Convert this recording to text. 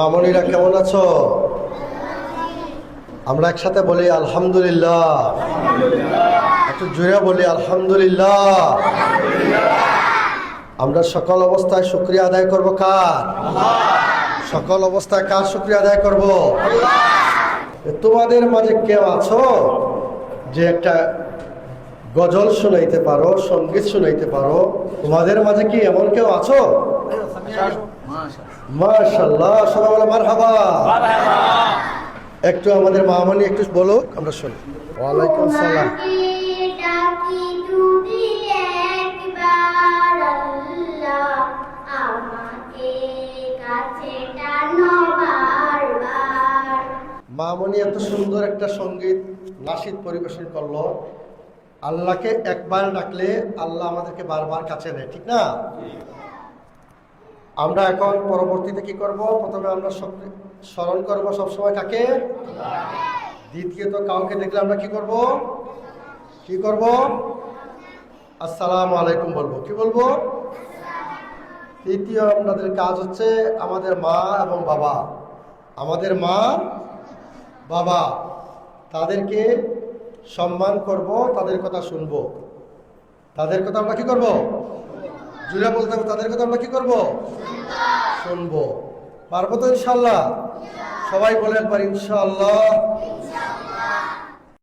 মামনিরা কেমন আছো? আমরা একসাথে বলি আলহামদুলিল্লাহ। একটু জোরে বলি আলহামদুলিল্লাহ। আমরা সকল অবস্থায় শুক্রিয়া আদায় করব কার? সকল অবস্থায় কার শুক্রিয়া আদায় করব? তোমাদের মাঝে কেউ আছো? যে একটা গজল শুনাইতে পারো, সংগীত শুনাইতে পারো, তোমাদের মাঝে কি এমন কেউ আছো? মাশাল্লাহ সবাই বলে মারহাবা। একটু আমাদের মামনি একটু বলো আমরা শুনি। ওয়ালাইকুম সালাম। তোমাকে ডাকি যদি একবার আল্লাহ আমাকে কাছে টানো বারবার। মামনি এত সুন্দর একটা সংগীত নাসিদ পরিবেশন করল। আল্লাহকে একবার ডাকলে আল্লাহ আমাদেরকে বারবার কাছে নেয় ঠিক না? আমরা এখন পরবর্তীতে কি করব? প্রথমে আমরা স্মরণ করব সবসময় কাকে? দ্বিতীয়ত কাউকে দেখলে আমরা কি করব? কি করব? আসসালামু আলাইকুম বলব। কি বলব? তৃতীয় আপনাদের কাজ হচ্ছে আমাদের মা এবং বাবা। আমাদের মা, বাবা, তাদেরকে সম্মান করব, তাদের কথা শুনব। তাদের কথা আমরা কি করব? জুড়া বলতে হবে তাদের কথা আমরা কি করব? শুনব। পারব তো ইনশাল্লাহ? সবাই বলে একবার, ইনশাল্লাহ।